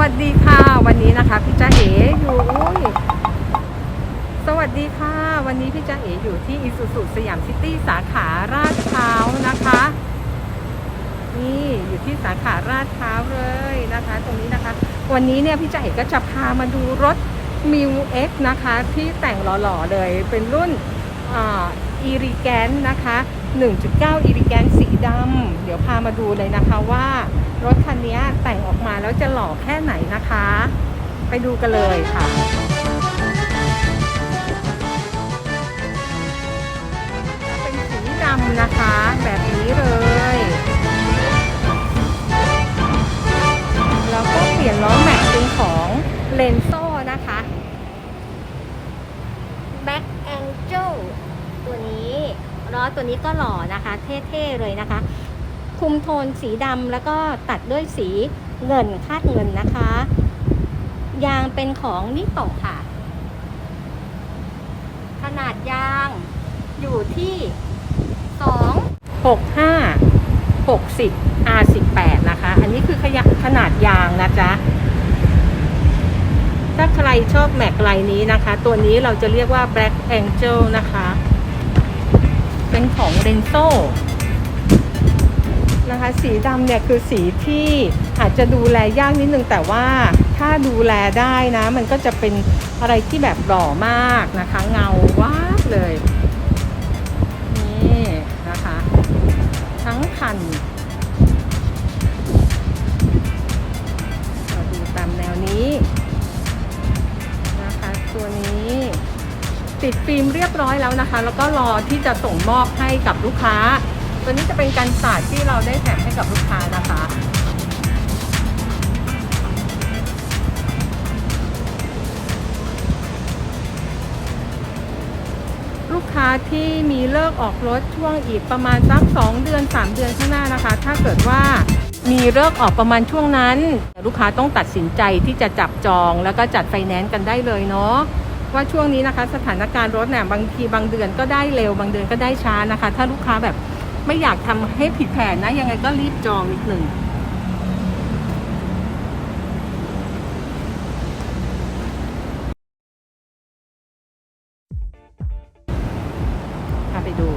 วัสดีค่ะ วันนี้นะคะพี่จ้าเอ๋อยู่สวัสดีค่ะ วันนี้พี่จ้าเอ๋อยู่ที่อิสุสุสยามซิตี้สาขาราดพร้าวนะคะ นี่อยู่ที่สาขาราดพร้าวเลยนะคะ ตรงนี้นะคะ วันนี้เนี่ยพี่จ้าเอ๋ก็จะพามาดูรถมิวเอ็กนะคะ ที่แต่งหล่อๆเลยเป็นรุ่นอีริแกนนะคะ 1.9อีริแกนสีดำเดี๋ยวพามาดูเลยนะคะว่ารถคันนี้แต่งออกมาแล้วจะหล่อแค่ไหนนะคะ ไปดูกันเลยค่ะ ล้อตัวนี้ก็หล่อนะคะ เท่ๆเลยนะคะ คุมโทนสีดำแล้วก็ตัดด้วยสีเงินคาดเงินนะคะ ยางเป็นของนิโตะค่ะ ขนาดยางอยู่ที่2 65 60 R18 นะคะ อันนี้คือขยะขนาดยางนะจ๊ะถ้าใครชอบแม็กไลน์นี้นะคะ ตัวนี้เราจะเรียกว่า Black Angel นะคะ เป็นของเรนโซนะคะสีดำเนี่ยคือสีที่อาจจะดูแลยากนิดนึงแต่ว่าถ้าดูแลได้นะ มันก็จะเป็นอะไรที่แบบหล่อมากนะคะ เงาวาบเลย ติดฟิล์มเรียบร้อยแล้วนะคะ แล้วก็รอที่จะส่งมอบให้กับลูกค้า ตัวนี้จะเป็นการสาดที่เราได้แถมให้กับลูกค้านะคะลูกค้าที่มีเลิกออกรถช่วงอีกประมาณสัก2เดือน 3 เดือนข้างหน้านะคะ ถ้าเกิดว่ามีเลิกออกประมาณช่วงนั้น ลูกค้าต้องตัดสินใจที่จะจับจองแล้วก็จัดไฟแนนซ์กันได้เลยเนาะ ว่าช่วงนี้นะคะ สถานการณ์รถเนี่ยบางทีบางเดือนก็ได้เร็วบางเดือนก็ได้ช้านะคะ ถ้าลูกค้าแบบไม่อยากทำให้ผิดแผนนะ ยังไงก็รีบจองนิดหนึ่งพาไปดู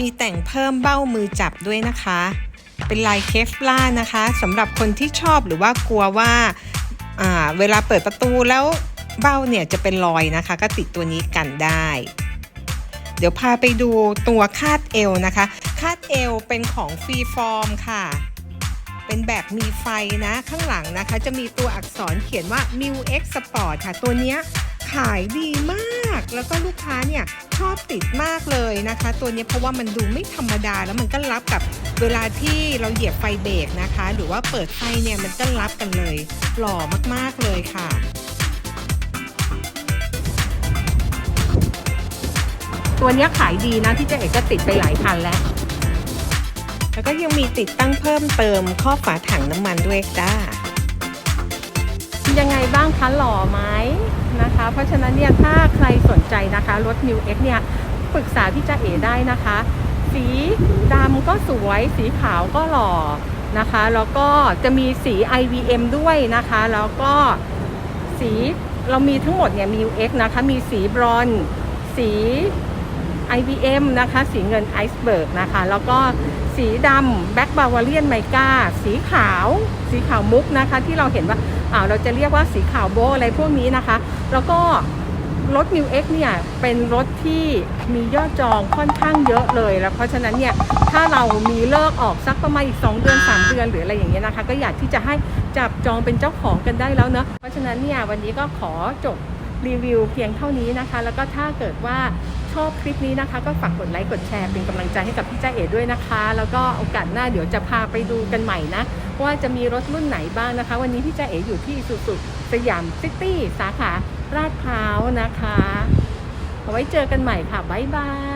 มีแต่งเพิ่มเบ้ามือจับด้วยนะคะ เป็นลายเคฟล่านะคะสำหรับคนที่ชอบหรือว่ากลัวว่าเวลาเปิดประตูแล้ว เบ้าเนี่ยจะเป็นรอยนะคะ ก็ติดตัวนี้กันได้ เดี๋ยวพาไปดูตัวคาดเอวนะคะ คาดเอวเป็นของฟรีฟอร์มค่ะ เป็นแบบมีไฟนะข้างหลังนะคะ จะมีตัวอักษรเขียนว่า m i X Sport ค่ะ ตัวเนี้ยขายดีมาก แล้วก็ลูกค้าเนี่ยชอบติดมากเลยนะคะ ตัวนี้เพราะว่ามันดูไม่ธรรมดาแล้วมันก็รับกับเวลาที่เราเหยียบไฟเบรกนะคะ หรือว่าเปิดไฟเนี่ยมันก็รับกันเลย หล่อมากๆเลยค่ะ ตัวนี้ขายดีนะที่เจ๊เอกก็ติดไปหลายพันแล้ว แล้วก็ยังมีติดตั้งเพิ่มเติมข้อฝาถังน้ำมันด้วยจ้ายังไงบ้างคะหล่อไหมนะคะ เพราะฉะนั้นเนี่ยถ้าใครสนใจนะคะรถ New X เนี่ยปรึกษาพี่จ้าเอได้นะคะ สีดำก็สวยสีขาวก็หล่อนะคะ แล้วก็จะมีสี IVM ด้วยนะคะ แล้วก็สีเรามีทั้งหมดเนี่ย New X นะคะ มีสีบรอน สี IBM นะคะ สีเงินไอซ์เบิร์กนะคะ แล้วก็สีดำแบ็กบาวาเลียนไมกาสีขาว สีขาวมุกนะคะ ที่เราเห็นว่าอ่าเราจะเรียกว่าสีขาวโบอะไรพวกนี้นะคะ แล้วก็รถ New X เนี่ย เป็นรถที่มียอดจองค่อนข้างเยอะเลยแล้วเพราะฉะนั้นเนี่ย ถ้าเรามีเลิกออกสักประมาณอีก 2 เดือน 3 เดือนหรืออะไรอย่างเงี้ยนะคะ ก็อยากที่จะให้จับจองเป็นเจ้าของกันได้แล้วเนอะเพราะฉะนั้นเนี่ย วันนี้ก็ขอจบรีวิวเพียงเท่านี้นะคะ แล้วก็ถ้าเกิดว่า ชอบคลิปนี้นะคะ ก็ฝากกดไลค์กดแชร์เป็นกำลังใจให้กับพี่จ้าเอ๋ด้วยนะคะ แล้วก็โอกาสหน้าเดี๋ยวจะพาไปดูกันใหม่นะ ว่าจะมีรถรุ่นไหนบ้างนะคะ วันนี้พี่จ้าเอ๋อยู่ที่สุสุสยามซิตี้สาขาลาดพร้าวนะคะเอาไว้เจอกันใหม่ค่ะบ๊ายบาย